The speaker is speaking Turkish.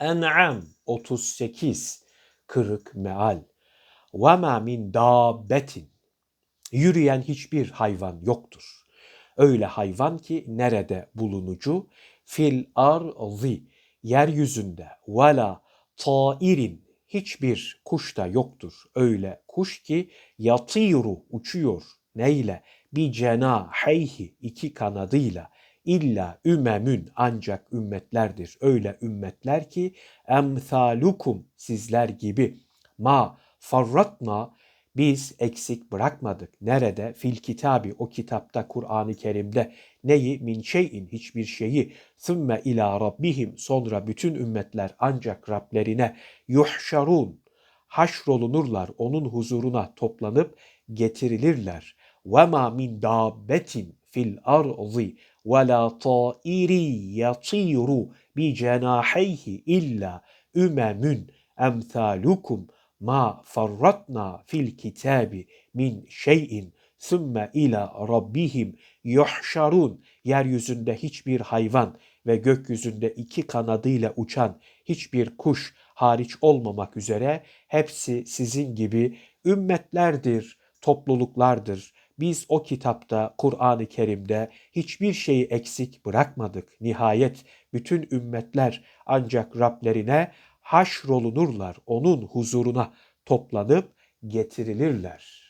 En'am 38 kırık meal. Ve ma min dabbetin yürüyen hiçbir hayvan yoktur. Öyle hayvan ki nerede bulunucu fil arzi yeryüzünde vela tairin hiçbir kuş da yoktur. Öyle kuş ki yatiru uçuyor. Neyle? Bir cenaheyhi iki kanadıyla illa ümemün ancak ümmetlerdir. Öyle ümmetler ki emthalukum sizler gibi ma farratna biz eksik bırakmadık. Nerede? Fil kitabi o kitapta Kur'an-ı Kerim'de neyi? Min şeyin hiçbir şeyi. Thümme ila rabbihim sonra bütün ümmetler ancak Rablerine yuhşarun haşrolunurlar. Onun huzuruna toplanıp getirilirler. Ve ma min dabbetin fil arzi ve la tairi yatiru bi cenaheyhi illa ümemün emthalukum ma farratna fil kitabi min şeyin sümme ila rabbihim yuhşarun yeryüzünde hiçbir hayvan ve gökyüzünde iki kanadıyla uçan hiçbir kuş hariç olmamak üzere hepsi sizin gibi ümmetlerdir, topluluklardır. Biz o kitapta, Kur'an-ı Kerim'de hiçbir şeyi eksik bırakmadık. Nihayet bütün ümmetler ancak Rablerine haşrolunurlar, onun huzuruna toplanıp getirilirler.